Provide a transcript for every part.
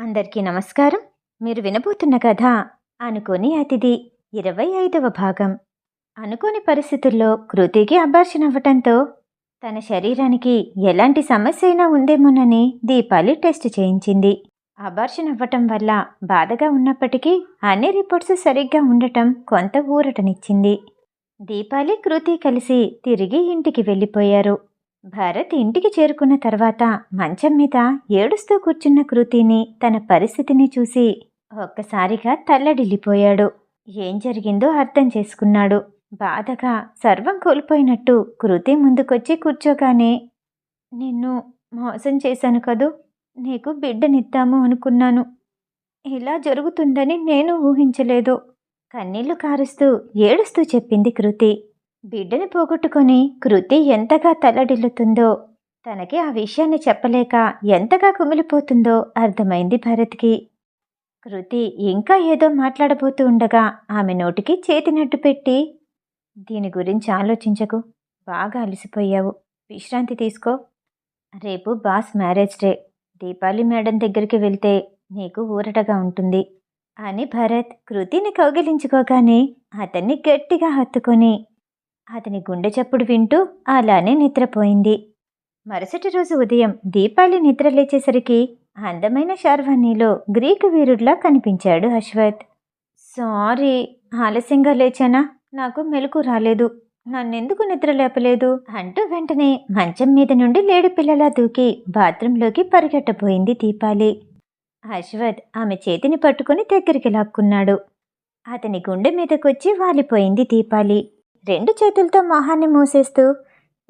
అందరికీ నమస్కారం. మీరు వినబోతున్న కథ అనుకోని అతిథి ఇరవై ఐదవ భాగం. అనుకోని పరిస్థితుల్లో కృతికి అబార్షన్ అవ్వటంతో తన శరీరానికి ఎలాంటి సమస్య అయినా ఉందేమోనని దీపాలి టెస్ట్ చేయించింది. అబార్షన్ అవ్వటం వల్ల బాధగా ఉన్నప్పటికీ అన్ని రిపోర్ట్స్ సరిగ్గా ఉండటం కొంత ఊరటనిచ్చింది. దీపాలి కృతి కలిసి తిరిగి ఇంటికి వెళ్ళిపోయారు. భరత్ ఇంటికి చేరుకున్న తర్వాత మంచం మీద ఏడుస్తూ కూర్చున్న కృతిని తన పరిస్థితిని చూసి ఒక్కసారిగా తల్లడిల్లిపోయాడు. ఏం జరిగిందో అర్థం చేసుకున్నాడు. బాధగా సర్వం కోల్పోయినట్టు కృతి ముందుకొచ్చి కూర్చోగానే నిన్ను మోసం చేశాను కదూ? నీకు బిడ్డనిద్దాము అనుకున్నాను. ఇలా జరుగుతుందని నేను ఊహించలేదు. కన్నీళ్ళు కారుస్తూ ఏడుస్తూ చెప్పింది కృతి. బిడ్డని పోగొట్టుకొని కృతి ఎంతగా తల్లడిల్లుతుందో తనకి ఆ విషయాన్ని చెప్పలేక ఎంతగా కుమిలిపోతుందో అర్థమైంది భరత్కి. కృతి ఇంకా ఏదో మాట్లాడబోతూ ఉండగా ఆమె నోటికి చేతినట్టు పెట్టి దీని గురించి ఆలోచించకు బాగా అలసిపోయావు. విశ్రాంతి తీసుకో. రేపు boss marriage day. Deepali madam దగ్గరికి వెళ్తే నీకు ఊరటగా ఉంటుంది అని భరత్ కృతిని కౌగిలించుకోగానే అతన్ని గట్టిగా హత్తుకొని అతని గుండె చప్పుడు వింటూ అలానే నిద్రపోయింది. మరుసటి రోజు ఉదయం దీపాలి నిద్ర లేచేసరికి అందమైన శార్వాణిలో గ్రీకు వీరుడిలా కనిపించాడు అశ్వత్. సారీ ఆలస్యంగా లేచానా? నాకు మెలకు రాలేదు. నన్నెందుకు నిద్ర లేపలేదు? అంటూ వెంటనే మంచం మీద నుండి లేడి పిల్లలా దూకి బాత్రూంలోకి పరిగెట్టబోయింది దీపాలి. అశ్వత్ ఆమె చేతిని పట్టుకుని దగ్గరికి లాక్కున్నాడు. అతని గుండె మీదకొచ్చి వాలిపోయింది దీపాలి. రెండు చేతులతో మొహాన్ని మూసేస్తూ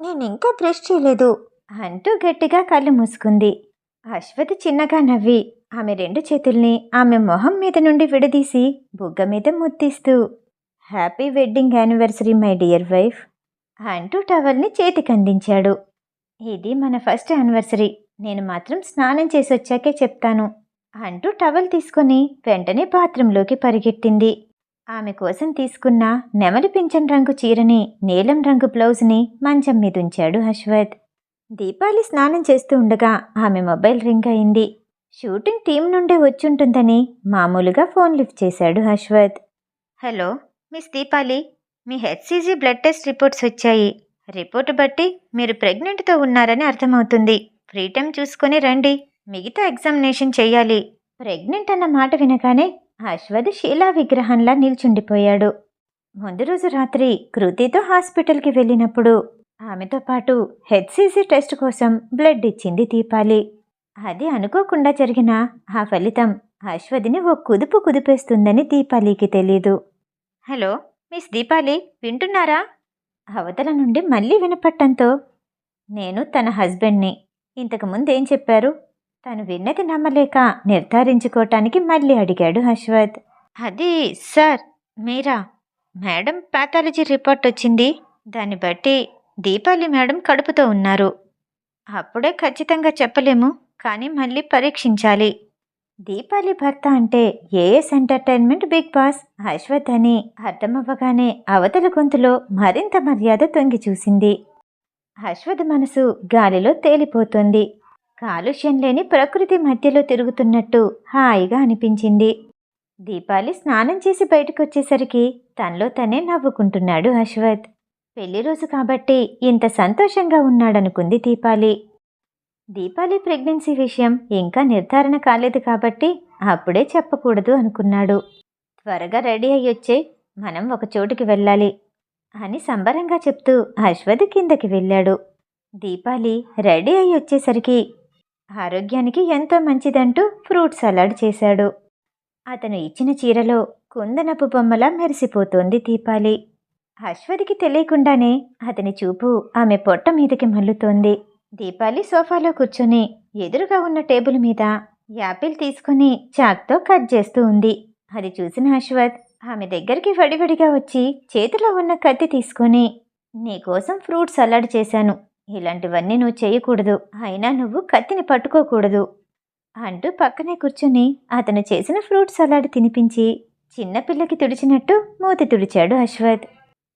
నేనింకా బ్రష్ చేయలేదు అంటూ గట్టిగా కళ్ళు మూసుకుంది. అశ్వతి చిన్నగా నవ్వి ఆమె రెండు చేతుల్ని ఆమె మొహం మీద నుండి విడదీసి బుగ్గ మీద ముత్తిస్తూ happy wedding anniversary my dear wife అంటూ టవల్ని చేతికి అందించాడు. ఇది మన ఫస్ట్ యానివర్సరీ నేను మాత్రం స్నానం చేసి వచ్చాకే చెప్తాను అంటూ టవల్ తీసుకొని వెంటనే బాత్రూంలోకి పరిగెట్టింది. ఆమె కోసం తీసుకున్న నెమలి పింఛన్ రంగు చీరని నీలం రంగు బ్లౌజ్ని మంచం మీద ఉంచాడు అశ్వత్ దీపాలి స్నానం చేస్తూ ఉండగా ఆమె మొబైల్ రింగ్ అయింది. షూటింగ్ టీం నుండే వచ్చుంటుందని మామూలుగా ఫోన్ లిఫ్ట్ చేశాడు అశ్వత్ హలో మిస్ దీపాలి మీ హెచ్సిజీ బ్లడ్ టెస్ట్ రిపోర్ట్స్ వచ్చాయి. రిపోర్ట్ బట్టి మీరు ప్రెగ్నెంట్తో ఉన్నారని అర్థమవుతుంది. ఫ్రీ టైం చూసుకొని రండి మిగతా ఎగ్జామినేషన్ చేయాలి. ప్రెగ్నెంట్ అన్న మాట వినగానే అశ్వథ్ శీలా విగ్రహంలా నిల్చుండిపోయాడు. ముందు రోజు రాత్రి కృతితో హాస్పిటల్కి వెళ్ళినప్పుడు ఆమెతో పాటు హెచ్సిసి టెస్ట్ కోసం బ్లడ్ ఇచ్చింది దీపాలి. అది అనుకోకుండా జరిగిన ఆ ఫలితం అశ్వథిని ఓ కుదుపు కుదిపేస్తుందని దీపాలికి తెలీదు. హలో మిస్ దీపాలి వింటున్నారా? అవతల నుండి మళ్ళీ వినపట్టంతో నేను తన హస్బెండ్ని. ఇంతకుముందు ఏం చెప్పారు? తను విన్నది నమ్మలేక నిర్ధారించుకోవటానికి మళ్ళీ అడిగాడు అశ్వత్ అది సార్ మీరా? మేడం పాథాలజీ రిపోర్ట్ వచ్చింది. దాన్ని బట్టి దీపాలి మేడం కడుపుతో ఉన్నారు. అప్పుడే ఖచ్చితంగా చెప్పలేము కానీ మళ్ళీ పరీక్షించాలి. దీపాలి భర్త అంటే AS entertainment big boss. Ashwath అని అర్థమవ్వగానే అవతల గొంతులో మరింత మర్యాద తొంగి చూసింది. అశ్వత్ మనసు గాలిలో తేలిపోతుంది. కాలుష్యం లేని ప్రకృతి మధ్యలో తిరుగుతున్నట్టు హాయిగా అనిపించింది. దీపాలి స్నానం చేసి బయటకొచ్చేసరికి తనలో తనే నవ్వుకుంటున్నాడు అశ్వత్. పెళ్ళి రోజు కాబట్టి ఇంత సంతోషంగా ఉన్నాడనుకుంది దీపాలి. దీపాలి ప్రెగ్నెన్సీ విషయం ఇంకా నిర్ధారణ కాలేదు కాబట్టి అప్పుడే చెప్పకూడదు అనుకున్నాడు. త్వరగా రెడీ అయ్యొచ్చే మనం ఒక చోటుకి వెళ్ళాలి అని సంబరంగా చెప్తూ అశ్వథ్ కిందకి వెళ్ళాడు. దీపాలి రెడీ అయ్యి వచ్చేసరికి ఆరోగ్యానికి ఎంతో మంచిదంటూ ఫ్రూట్ సలాడ్ చేశాడు. అతను ఇచ్చిన చీరలో కుందనపు బొమ్మలా మెరిసిపోతోంది దీపాలి. అశ్వతికి తెలియకుండానే అతని చూపు ఆమె పొట్ట మీదకి మల్లుతోంది. దీపాలి సోఫాలో కూర్చొని ఎదురుగా ఉన్న టేబుల్ మీద యాపిల్ తీసుకుని చాక్తో కట్ చేస్తూ ఉంది. అది చూసిన అశ్వత్ ఆమె దగ్గరికి వడివడిగా వచ్చి చేతిలో ఉన్న కత్తి తీసుకొని నీకోసం ఫ్రూట్ సలాడ్ చేశాను. ఇలాంటివన్నీ నువ్వు చేయకూడదు. అయినా నువ్వు కత్తిని పట్టుకోకూడదు. అంటూ పక్కనే కూర్చుని అతను చేసిన ఫ్రూట్ సలాడ్ తినిపించి చిన్నపిల్లకి తుడిచినట్టు మూతి తుడిచాడు అశ్వథ్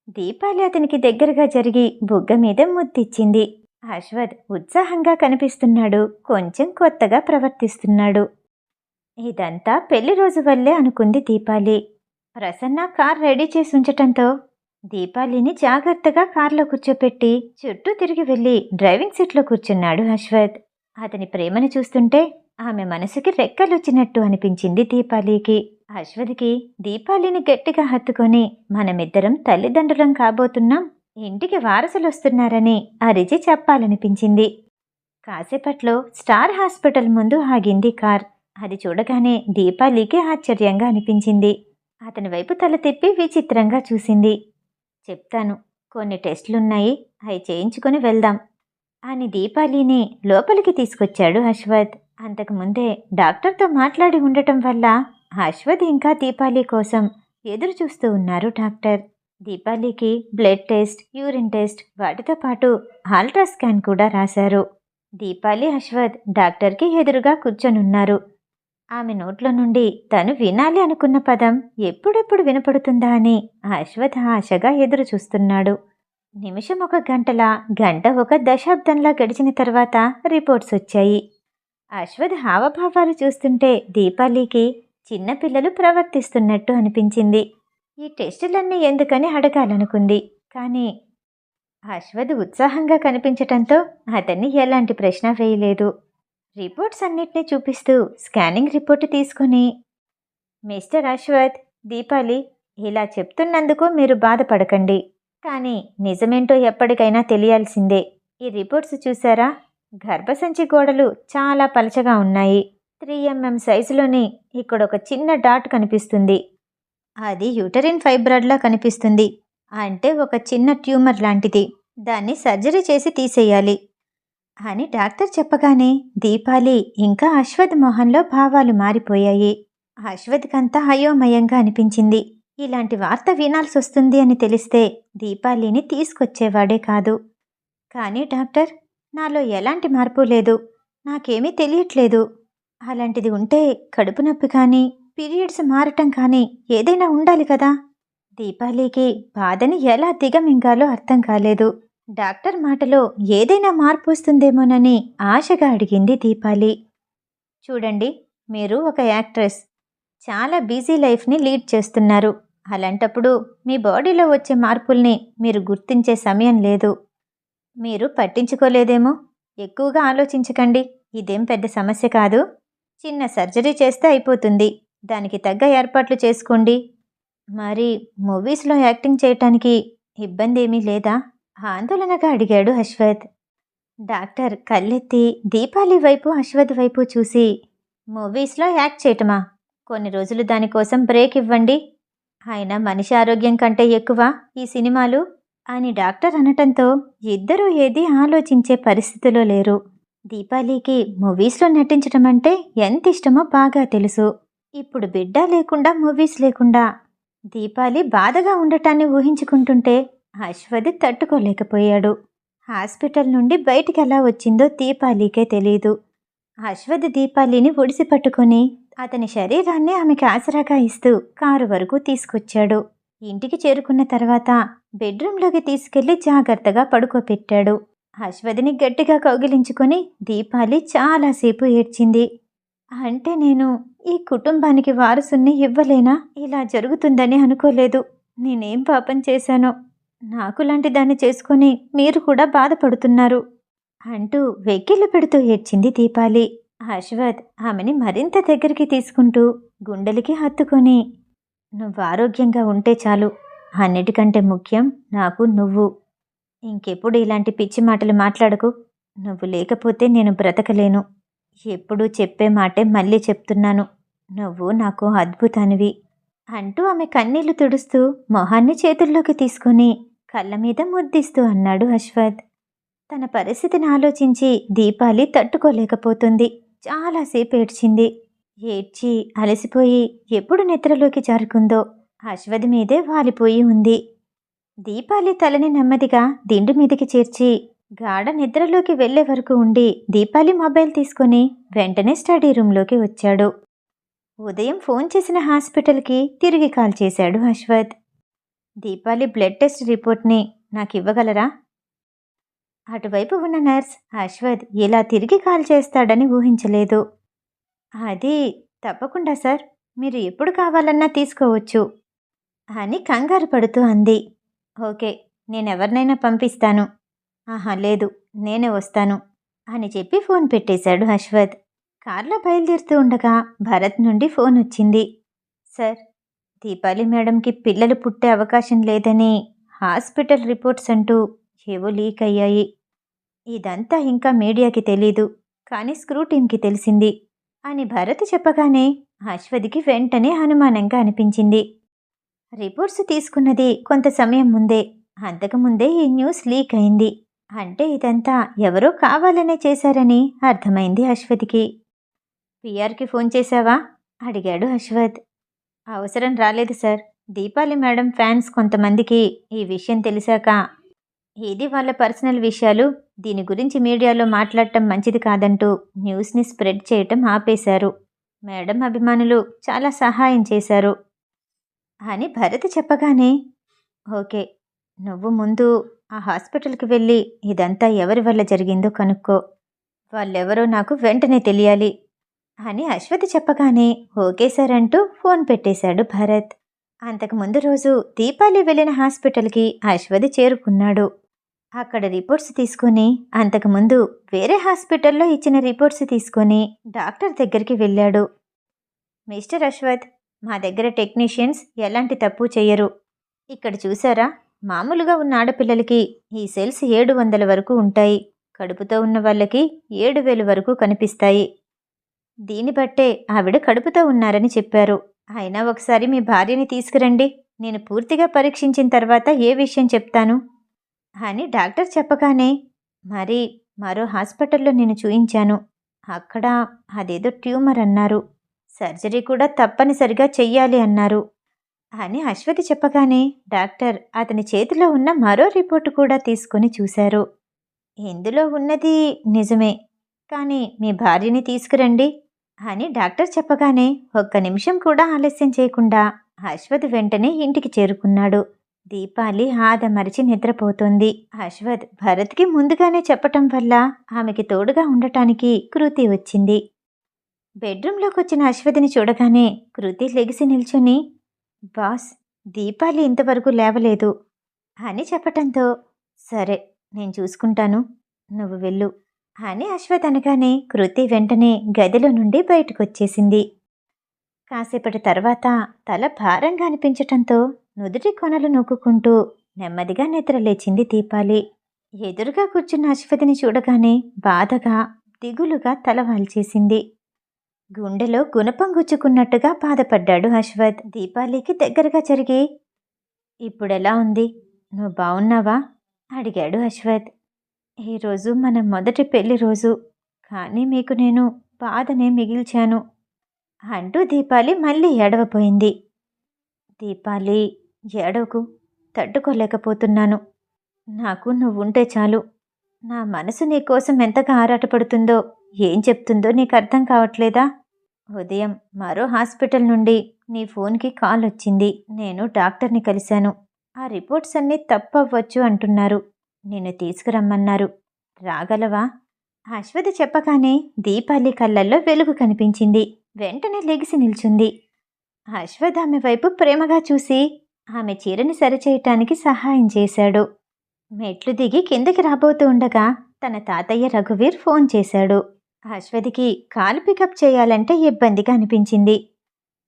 దీపాలి అతనికి దగ్గరగా జరిగి బుగ్గ మీద ముద్దిచ్చింది. అశ్వథ్ ఉత్సాహంగా కనిపిస్తున్నాడు. కొంచెం కొత్తగా ప్రవర్తిస్తున్నాడు. ఇదంతా పెళ్ళి రోజు వల్లే అనుకుంది దీపాలి. ప్రసన్న కార్ రెడీ చేసి ఉంచటంతో దీపాలిని జాగ్రత్తగా కార్లో కూర్చోపెట్టి చుట్టూ తిరిగి వెళ్ళి డ్రైవింగ్ సీట్లో కూర్చున్నాడు అశ్వత్. అతని ప్రేమను చూస్తుంటే ఆమె మనసుకి రెక్కలొచ్చినట్టు అనిపించింది దీపాలికి. అశ్వథ్కి దీపాలిని గట్టిగా హత్తుకొని మనమిద్దరం తల్లిదండ్రులం కాబోతున్నాం ఇంటికి వారసులు వస్తున్నారని అరిచి చెప్పాలనిపించింది. కాసేపట్లో స్టార్ హాస్పిటల్ ముందు ఆగింది కార్. అది చూడగానే దీపాలికి ఆశ్చర్యంగా అనిపించింది. అతని వైపు తల తిప్పి విచిత్రంగా చూసింది. చెప్తాను. కొన్ని టెస్టులున్నాయి. అవి చేయించుకొని వెళ్దాం. అని దీపాలిని లోపలికి తీసుకొచ్చాడు అశ్వత్. అంతకుముందే డాక్టర్తో మాట్లాడి ఉండటం వల్ల అశ్వత్ ఇంకా దీపాలి కోసం ఎదురు చూస్తూ ఉన్నారు డాక్టర్. దీపాలికి బ్లడ్ టెస్ట్ యూరిన్ టెస్ట్ వాటితో పాటు అల్ట్రా స్కాన్ కూడా రాశారు. దీపాలి అశ్వత్ డాక్టర్కి ఎదురుగా కూర్చొనున్నారు. ఆమె నోట్లో నుండి తను వినాలి అనుకున్న పదం ఎప్పుడెప్పుడు వినపడుతుందా అని అశ్వథ ఆశగా ఎదురు చూస్తున్నాడు. నిమిషం ఒక గంటలా గంట ఒక దశాబ్దంలా గడిచిన తర్వాత రిపోర్ట్స్ వచ్చాయి. అశ్వథ్ హావభావాలు చూస్తుంటే దీపాలికి చిన్నపిల్లలు ప్రవర్తిస్తున్నట్టు అనిపించింది. ఈ టెస్టులన్నీ ఎందుకని అడగాలనుకుంది. కానీ అశ్వథ్ ఉత్సాహంగా కనిపించటంతో అతన్ని ఎలాంటి ప్రశ్న వేయలేదు. రిపోర్ట్స్ అన్నిటినీ చూపిస్తూ స్కానింగ్ రిపోర్టు తీసుకుని మిస్టర్ అశ్వత్ దీపాలి ఇలా చెప్తున్నందుకు మీరు బాధపడకండి. కానీ నిజమేంటో ఎప్పటికైనా తెలియాల్సిందే. ఈ రిపోర్ట్స్ చూసారా? గర్భసంచి గోడలు చాలా పలచగా ఉన్నాయి. త్రీ ఎంఎం సైజులోని ఇక్కడ ఒక చిన్న డాట్ కనిపిస్తుంది. అది యూటరిన్ ఫైబ్రాయిడ్లా కనిపిస్తుంది. అంటే ఒక చిన్న ట్యూమర్ లాంటిది. దాన్ని సర్జరీ చేసి తీసేయాలి. అని డాక్టర్ చెప్పగానే దీపాలి ఇంకా అశ్వథ్ మొహంలో భావాలు మారిపోయాయి. అశ్వథ్కంతా అయోమయంగా అనిపించింది. ఇలాంటి వార్త వినాల్సి వస్తుంది అని తెలిస్తే దీపాలిని తీసుకొచ్చేవాడే కాదు. కానీ డాక్టర్ నాలో ఎలాంటి మార్పు లేదు. నాకేమీ తెలియట్లేదు. అలాంటిది ఉంటే కడుపు నొప్పి కానీ పీరియడ్స్ మారటం కానీ ఏదైనా ఉండాలి కదా. దీపాలికి బాధని ఎలా దిగమింగాలో అర్థం కాలేదు. డాక్టర్ మాటలో ఏదైనా మార్పు వస్తుందేమోనని ఆశగా అడిగింది దీపాలి. చూడండి మీరు ఒక యాక్ట్రెస్. చాలా బిజీ లైఫ్ని లీడ్ చేస్తున్నారు. అలాంటప్పుడు మీ బాడీలో వచ్చే మార్పుల్ని మీరు గుర్తించే సమయం లేదు. మీరు పట్టించుకోలేదేమో? ఎక్కువగా ఆలోచించకండి. ఇదేం పెద్ద సమస్య కాదు. చిన్న సర్జరీ చేస్తే అయిపోతుంది. దానికి తగ్గ ఏర్పాట్లు చేసుకోండి. మరి మూవీస్లో యాక్టింగ్ చేయటానికి ఇబ్బంది ఏమీ లేదా? ఆందోళనగా అడిగాడు అశ్వత్. డాక్టర్ కళ్ళెత్తి దీపాలి వైపు అశ్వత్ వైపు చూసి మూవీస్లో యాక్ట్ చేయటమా? కొన్ని రోజులు దానికోసం బ్రేక్ ఇవ్వండి. ఆయన మనిషి ఆరోగ్యం కంటే ఎక్కువ ఈ సినిమాలు? అని డాక్టర్ అనటంతో ఇద్దరూ ఏది ఆలోచించే పరిస్థితిలో లేరు. దీపాలికి మూవీస్లో నటించడం అంటే ఎంత ఇష్టమో బాగా తెలుసు. ఇప్పుడు బిడ్డ లేకుండా మూవీస్ లేకుండా దీపాలి బాధగా ఉండటాన్ని ఊహించుకుంటుంటే అశ్వథ్ తట్టుకోలేకపోయాడు. హాస్పిటల్ నుండి బయటికి ఎలా వచ్చిందో దీపాలికే తెలియదు అశ్వథ్ దీపాలిని ఒడిసి పట్టుకొని అతని శరీరాన్ని ఆమెకి ఆసరాగా ఇస్తూ కారు వరకు తీసుకొచ్చాడు. ఇంటికి చేరుకున్న తర్వాత బెడ్రూంలోకి తీసుకెళ్ళి జాగ్రత్తగా పడుకోపెట్టాడు. అశ్వథిని గట్టిగా కౌగిలించుకొని దీపాలి చాలాసేపు ఏడ్చింది. అంటే నేను ఈ కుటుంబానికి వారసుని ఇవ్వలేనా? ఇలా జరుగుతుందని అనుకోలేదు. నేనేం పాపం చేశానో? నాకు లాంటి దాన్ని చేసుకొని మీరు కూడా బాధపడుతున్నారు అంటూ వెక్కిళ్ళు పెడుతూ ఏడ్చింది దీపాలి. అశ్వత్ ఆమెని మరింత దగ్గరికి తీసుకుంటూ గుండెలకి హత్తుకొని నువ్వు ఆరోగ్యంగా ఉంటే చాలు. అన్నిటికంటే ముఖ్యం నాకు నువ్వు. ఇంకెప్పుడు ఇలాంటి పిచ్చి మాటలు మాట్లాడకు. నువ్వు లేకపోతే నేను బ్రతకలేను. ఎప్పుడూ చెప్పే మాటే మళ్ళీ చెప్తున్నాను. నువ్వు నాకు అద్భుతానివి. అంటూ ఆమె కన్నీళ్ళు తుడుస్తూ మొహాన్ని చేతుల్లోకి తీసుకొని కళ్ళ మీద ముద్దిస్తూ అన్నాడు అశ్వథ్ తన పరిస్థితిని ఆలోచించి దీపాలి తట్టుకోలేకపోతుంది. చాలాసేపు ఏడ్చింది. ఏడ్చి అలసిపోయి ఎప్పుడు నిద్రలోకి జారుకుందో అశ్వథ్ మీదే వాలిపోయి ఉంది. దీపాలి తలని నెమ్మదిగా దిండు మీదకి చేర్చి గాఢ నిద్రలోకి వెళ్ళే వరకు ఉండి దీపాలి మొబైల్ తీసుకొని వెంటనే స్టడీ రూమ్లోకి వచ్చాడు. ఉదయం ఫోన్ చేసిన హాస్పిటల్కి తిరిగి కాల్ చేశాడు అశ్వథ్ దీపాలి బ్లడ్ టెస్ట్ రిపోర్ట్ని నాకు ఇవ్వగలరా? అటువైపు ఉన్న నర్స్ అశ్వథ్ ఇలా తిరిగి కాల్ చేస్తాడని ఊహించలేదు. అది తప్పకుండా సార్ మీరు ఎప్పుడు కావాలన్నా తీసుకోవచ్చు అని కంగారు పడుతూ అంది. ఓకే నేనెవరినైనా పంపిస్తాను. ఆహా లేదు నేనే వస్తాను అని చెప్పి ఫోన్ పెట్టేశాడు అశ్వథ్. కార్లో బయలుదేరుతూ ఉండగా భరత్ నుండి ఫోన్ వచ్చింది. సార్ దీపాలి మేడంకి పిల్లలు పుట్టే అవకాశం లేదని హాస్పిటల్ రిపోర్ట్స్ అంటూ ఏవో లీక్ అయ్యాయి. ఇదంతా ఇంకా మీడియాకి తెలీదు కానీ స్క్రూ టీంకి తెలిసింది అని భరత్ చెప్పగానే అశ్వథ్కి వెంటనే అనుమానంగా అనిపించింది. రిపోర్ట్స్ తీసుకున్నది కొంత సమయం ముందే అంతకుముందే ఈ న్యూస్ లీక్ అయింది. అంటే ఇదంతా ఎవరో కావాలనే చేశారని అర్థమైంది అశ్వథ్కి పిఆర్కి ఫోన్ చేశావా? అడిగాడు అశ్వత్. అవసరం రాలేదు సార్. దీపాలి మేడం ఫ్యాన్స్ కొంతమందికి ఈ విషయం తెలిసాక ఇది వాళ్ళ పర్సనల్ విషయాలు. దీని గురించి మీడియాలో మాట్లాడటం మంచిది కాదంటూ న్యూస్ని స్ప్రెడ్ చేయటం ఆపేశారు. మేడం అభిమానులు చాలా సహాయం చేశారు. అని భరత్ చెప్పగానే ఓకే నువ్వు ముందు ఆ హాస్పిటల్కి వెళ్ళి ఇదంతా ఎవరి వల్ల జరిగిందో కనుక్కో. వాళ్ళెవరో నాకు వెంటనే తెలియాలి. అని అశ్వథ్ చెప్పగానే ఓకే సార్ అంటూ ఫోన్ పెట్టేశాడు భరత్. అంతకు ముందు రోజు దీపాలి వెళ్ళిన హాస్పిటల్కి అశ్వతి చేరుకున్నాడు. అక్కడ రిపోర్ట్స్ తీసుకొని అంతకుముందు వేరే హాస్పిటల్లో ఇచ్చిన రిపోర్ట్స్ తీసుకొని డాక్టర్ దగ్గరికి వెళ్ళాడు. మిస్టర్ అశ్వథ్ మా దగ్గర టెక్నీషియన్స్ ఎలాంటి తప్పు చేయరు. ఇక్కడ చూసారా? మామూలుగా ఉన్న ఆడపిల్లలకి ఈ సెల్స్ ఏడు వందల వరకు ఉంటాయి. కడుపుతో ఉన్న వాళ్ళకి ఏడు వేలు వరకు కనిపిస్తాయి. దీన్ని బట్టే ఆవిడ కడుపుతో ఉన్నారని చెప్పారు. అయినా ఒకసారి మీ భార్యని తీసుకురండి. నేను పూర్తిగా పరీక్షించిన తర్వాత ఏ విషయం చెప్తాను? అని డాక్టర్ చెప్పగానే మరి మరో హాస్పిటల్లో నేను చూయించాను. అక్కడ అదేదో ట్యూమర్ అన్నారు. సర్జరీ కూడా తప్పనిసరిగా చెయ్యాలి అన్నారు. అని అశ్వతి చెప్పగానే డాక్టర్ అతని చేతిలో ఉన్న మరో రిపోర్టు కూడా తీసుకొని చూశారు. ఇందులో ఉన్నది నిజమే. కానీ మీ భార్యని తీసుకురండి. అని డాక్టర్ చెప్పగానే ఒక్క నిమిషం కూడా ఆలస్యం చేయకుండా అశ్వథ్ వెంటనే ఇంటికి చేరుకున్నాడు. దీపాలి ఆదమరిచి నిద్రపోతోంది. అశ్వథ్ భరత్కి ముందుగానే చెప్పటం వల్ల ఆమెకి తోడుగా ఉండటానికి కృతి వచ్చింది. బెడ్రూంలోకి వచ్చిన అశ్వథిని చూడగానే కృతి లెగిసి నిల్చుని బాస్ దీపాలి ఇంతవరకు లేవలేదు అని చెప్పటంతో సరే నేను చూసుకుంటాను. నువ్వు వెళ్ళు. అని అశ్వత్ అనగానే కృతి వెంటనే గదిలో నుండి బయటకొచ్చేసింది. కాసేపటి తర్వాత తల భారంగా అనిపించటంతో నుదుటి కొనలు నొక్కుకుంటూ నెమ్మదిగా నిద్రలేచింది దీపాలి. ఎదురుగా కూర్చున్న అశ్వతిని చూడగానే బాధగా దిగులుగా తల వాల్చేసింది. గుండెలో గుణపం గుచ్చుకున్నట్టుగా బాధపడ్డాడు అశ్వత్. దీపాలికి దగ్గరగా జరిగి ఇప్పుడెలా ఉంది? నువ్వు బావున్నావా? అడిగాడు అశ్వత్. ఈరోజు మన మొదటి పెళ్ళి రోజు. కానీ మీకు నేను బాధనే మిగిల్చాను. అంటూ దీపాలి మళ్ళీ ఏడవపోయింది దీపాలి ఏడవకు తట్టుకోలేకపోతున్నాను. నాకు నువ్వుంటే చాలు. నా మనసు నీకోసం ఎంతగా ఆరాటపడుతుందో ఏం చెప్తుందో నీకు అర్థం కావట్లేదా? ఉదయం మరో హాస్పిటల్ నుండి నీ ఫోన్కి కాల్ వచ్చింది. నేను డాక్టర్ని కలిశాను. ఆ రిపోర్ట్స్ అన్నీ తప్పవ్వచ్చు అంటున్నారు. నిన్ను తీసుకురమ్మన్నారు. రాగలవా? అశ్వతి చెప్పగానే దీపాలి కళ్ళల్లో వెలుగు కనిపించింది. వెంటనే లెగిసి నిల్చుంది. అశ్వథ్ ఆమె వైపు ప్రేమగా చూసి ఆమె చీరని సరిచేయటానికి సహాయం చేశాడు. మెట్లు దిగి కిందకి రాబోతూ ఉండగా తన తాతయ్య రఘువీర్ ఫోన్ చేశాడు. అశ్వతికి కాలు పికప్ చేయాలంటే ఇబ్బందిగా అనిపించింది.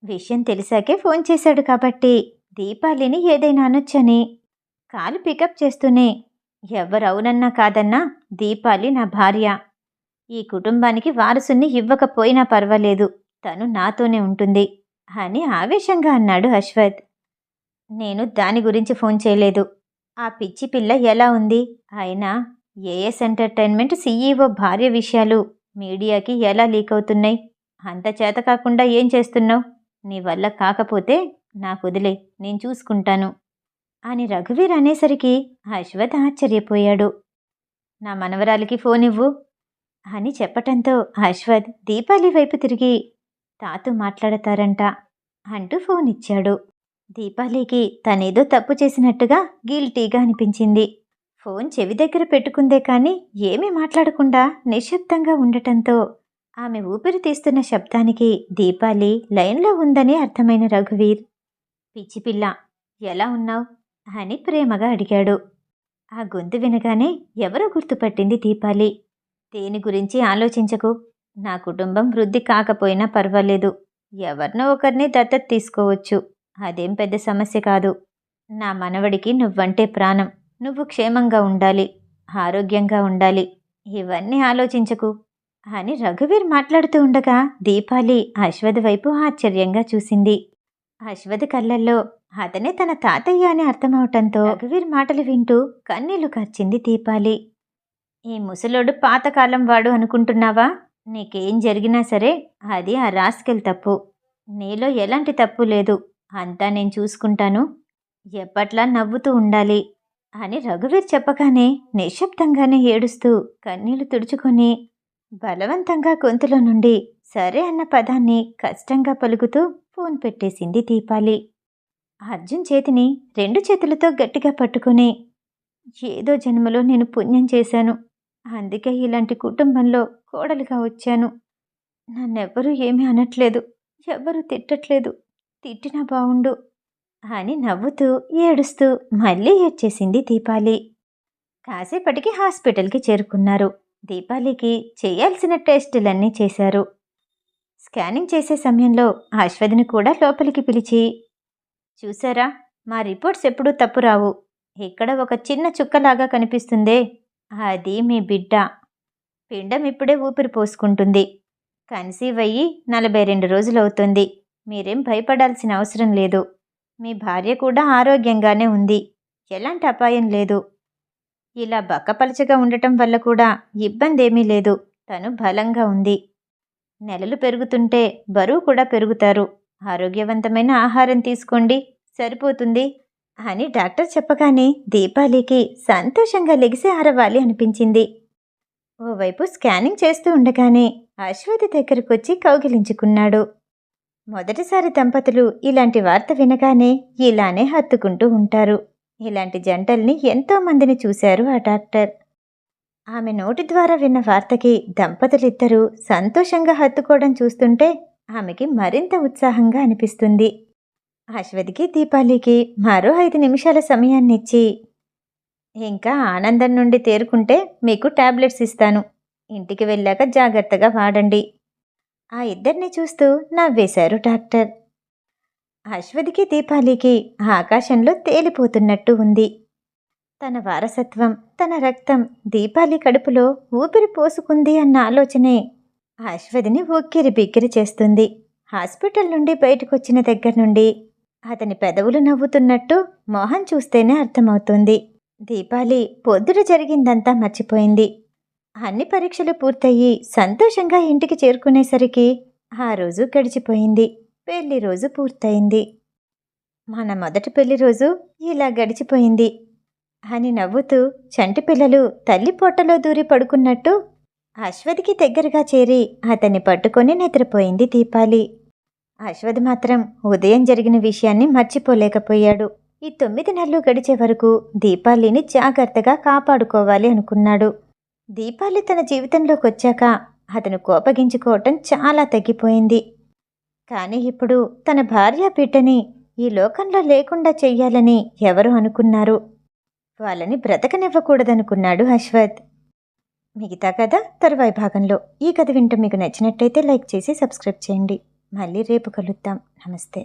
విషయం తెలిసాకే ఫోన్ చేశాడు కాబట్టి దీపాలిని ఏదైనా అనొచ్చని కాలు పికప్ చేస్తూనే ఎవరవునన్నా కాదన్నా దీపాలి నా భార్య. ఈ కుటుంబానికి వారసుని ఇవ్వకపోయినా పర్వాలేదు. తను నాతోనే ఉంటుంది అని ఆవేశంగా అన్నాడు అశ్వత్. నేను దాని గురించి ఫోన్ చేయలేదు. ఆ పిచ్చి పిల్ల ఎలా ఉంది? అయినా ఏఎస్ ఎంటర్టైన్మెంట్ సీఈఓ భార్య విషయాలు మీడియాకి ఎలా లీక్ అవుతున్నాయి? అంత చేత కాకుండా ఏం చేస్తున్నావు? నీ వల్ల కాకపోతే నాకు వదిలే నేను చూసుకుంటాను. అని రఘువీర్ అనేసరికి అశ్వత్ ఆశ్చర్యపోయాడు. నా మనవరాలికి ఫోన్ ఇవ్వు అని చెప్పటంతో అశ్వత్ దీపాలి వైపు తిరిగి తాతు మాట్లాడతారంట అంటూ ఫోన్ ఇచ్చాడు. దీపాలికి తనేదో తప్పు చేసినట్టుగా గిల్టీగా అనిపించింది. ఫోన్ చెవి దగ్గర పెట్టుకుందే కానీ ఏమీ మాట్లాడకుండా నిశ్శబ్దంగా ఉండటంతో ఆమె ఊపిరి తీస్తున్న శబ్దానికి దీపాలి లైన్లో ఉందని అర్థమైన రఘువీర్ పిచ్చిపిల్ల ఎలా ఉన్నావు? అని ప్రేమగా అడిగాడు. ఆ గొంతు వినగానే ఎవరో గుర్తుపట్టింది దీపాలి. దేని గురించి ఆలోచించకు? నా కుటుంబం వృద్ధి కాకపోయినా పర్వాలేదు. ఎవరినో ఒకరిని దత్తత తీసుకోవచ్చు. అదేం పెద్ద సమస్య కాదు. నా మనవడికి నువ్వంటే ప్రాణం. నువ్వు క్షేమంగా ఉండాలి. ఆరోగ్యంగా ఉండాలి. ఇవన్నీ ఆలోచించకు. అని రఘువీర్ మాట్లాడుతూ ఉండగా దీపాలి అశ్వథ్ వైపు ఆశ్చర్యంగా చూసింది. అశ్వథ్ కళ్ళల్లో అతనే తన తాతయ్య అని అర్థమవటంతో రఘువీర్ మాటలు వింటూ కన్నీళ్ళు కచ్చింది దీపాలి. ఈ ముసలోడు పాతకాలం వాడు అనుకుంటున్నావా? నీకేం జరిగినా సరే అది ఆ రాస్కెల్ తప్పు. నీలో ఎలాంటి తప్పు లేదు. అంతా నేను చూసుకుంటాను. ఎప్పట్లా నవ్వుతూ ఉండాలి అని రఘువీర్ చెప్పగానే నిశ్శబ్దంగానే ఏడుస్తూ కన్నీళ్ళు తుడుచుకొని బలవంతంగా గొంతులో నుండి సరే అన్న పదాన్ని కష్టంగా పలుకుతూ ఫోన్ పెట్టేసింది దీపాలి. అర్జున్ చేతిని రెండు చేతులతో గట్టిగా పట్టుకుని ఏదో జన్మలో నేను పుణ్యం చేశాను. అందుకే ఇలాంటి కుటుంబంలో కోడలుగా వచ్చాను. నన్నెవ్వరూ ఏమీ అనట్లేదు. ఎవ్వరూ తిట్టట్లేదు. తిట్టినా బావుండు అని నవ్వుతూ ఏడుస్తూ మళ్ళీ ఏడ్చేసింది దీపాలి. కాసేపటికి హాస్పిటల్కి చేరుకున్నారు. దీపాలికి చేయాల్సిన టెస్టులన్నీ చేశారు. స్కానింగ్ చేసే సమయంలో అశ్వథిని కూడా లోపలికి పిలిచి చూసారా మా రిపోర్ట్స్ ఎప్పుడూ తప్పు రావు. ఇక్కడ ఒక చిన్న చుక్కలాగా కనిపిస్తుందే. అది మీ బిడ్డ. పిండం ఇప్పుడే ఊపిరి పోసుకుంటుంది. కన్సీవ్ అయ్యి నలభై రెండు రోజులవుతుంది మీరేం భయపడాల్సిన అవసరం లేదు. మీ భార్య కూడా ఆరోగ్యంగానే ఉంది. ఎలాంటి అపాయం లేదు. ఇలా బక్కపలచగా ఉండటం వల్ల కూడా ఇబ్బంది ఏమీ లేదు. తను బలంగా ఉంది. నెలలు పెరుగుతుంటే బరువు కూడా పెరుగుతారు. ఆరోగ్యవంతమైన ఆహారం తీసుకోండి. సరిపోతుంది. అని డాక్టర్ చెప్పగానే దీపాలికి సంతోషంగా లెగిసి ఆరవాలి అనిపించింది. ఓవైపు స్కానింగ్ చేస్తూ ఉండగానే అశ్వతి దగ్గరకొచ్చి కౌగిలించుకున్నాడు. మొదటిసారి దంపతులు ఇలాంటి వార్త వినగానే ఇలానే హత్తుకుంటూ ఉంటారు. ఇలాంటి జంటల్ని ఎంతో మందిని చూశారు ఆ డాక్టర్. ఆమె నోటి ద్వారా విన్న వార్తకి దంపతులిద్దరూ సంతోషంగా హత్తుకోవడం చూస్తుంటే ఆమెకి మరింత ఉత్సాహంగా అనిపిస్తుంది. అశ్వతికి దీపాలికి మరో ఐదు నిమిషాల సమయాన్ని ఇచ్చి ఇంకా ఆనందం నుండి తేరుకుంటే మీకు టాబ్లెట్స్ ఇస్తాను. ఇంటికి వెళ్ళాక జాగ్రత్తగా వాడండి. ఆ ఇద్దరిని చూస్తూ నవ్వేశారు డాక్టర్. అశ్వతికి దీపాలికి ఆకాశంలో తేలిపోతున్నట్టు ఉంది. తన వారసత్వం తన రక్తం దీపాలి కడుపులో ఊపిరి పోసుకుంది అన్న ఆలోచనే అశ్వతిని ఉక్కిరి బిక్కిరి చేస్తుంది. హాస్పిటల్ నుండి బయటకొచ్చిన దగ్గర నుండి అతని పెదవులు నవ్వుతున్నట్టు మోహన్ చూస్తేనే అర్థమవుతుంది. దీపాలి పొద్దున జరిగిందంతా మర్చిపోయింది. అన్ని పరీక్షలు పూర్తయి సంతోషంగా ఇంటికి చేరుకునేసరికి ఆ రోజు గడిచిపోయింది. పెళ్ళి రోజు పూర్తయింది. మన మొదటి పెళ్ళి రోజు ఇలా గడిచిపోయింది. అని నవ్వుతూ చంటి పిల్లలు తల్లి పొట్టలో దూరి పడుకున్నట్టు అశ్వథికి దగ్గరగా చేరి అతన్ని పట్టుకొని నిద్రపోయింది దీపాలి. అశ్వథ్ మాత్రం ఉదయం జరిగిన విషయాన్ని మర్చిపోలేకపోయాడు. ఈ తొమ్మిది నెలలు గడిచే వరకు దీపాలిని జాగ్రత్తగా కాపాడుకోవాలి అనుకున్నాడు. దీపాలి తన జీవితంలోకి వచ్చాక అతను కోపగించుకోవటం చాలా తగ్గిపోయింది. కానీ ఇప్పుడు తన భార్య బిడ్డని ఈ లోకంలో లేకుండా చెయ్యాలని ఎవరు అనుకున్నారు? వాళ్ళని బ్రతకనివ్వకూడదనుకున్నాడు అశ్వథ్ మిగతా కథ తరువాయి భాగంలో ఈ కథ వింటూ మీకు నచ్చినట్టయితే లైక్ చేసి సబ్స్క్రైబ్ చేయండి. మళ్ళీ రేపు కలుద్దాం. నమస్తే.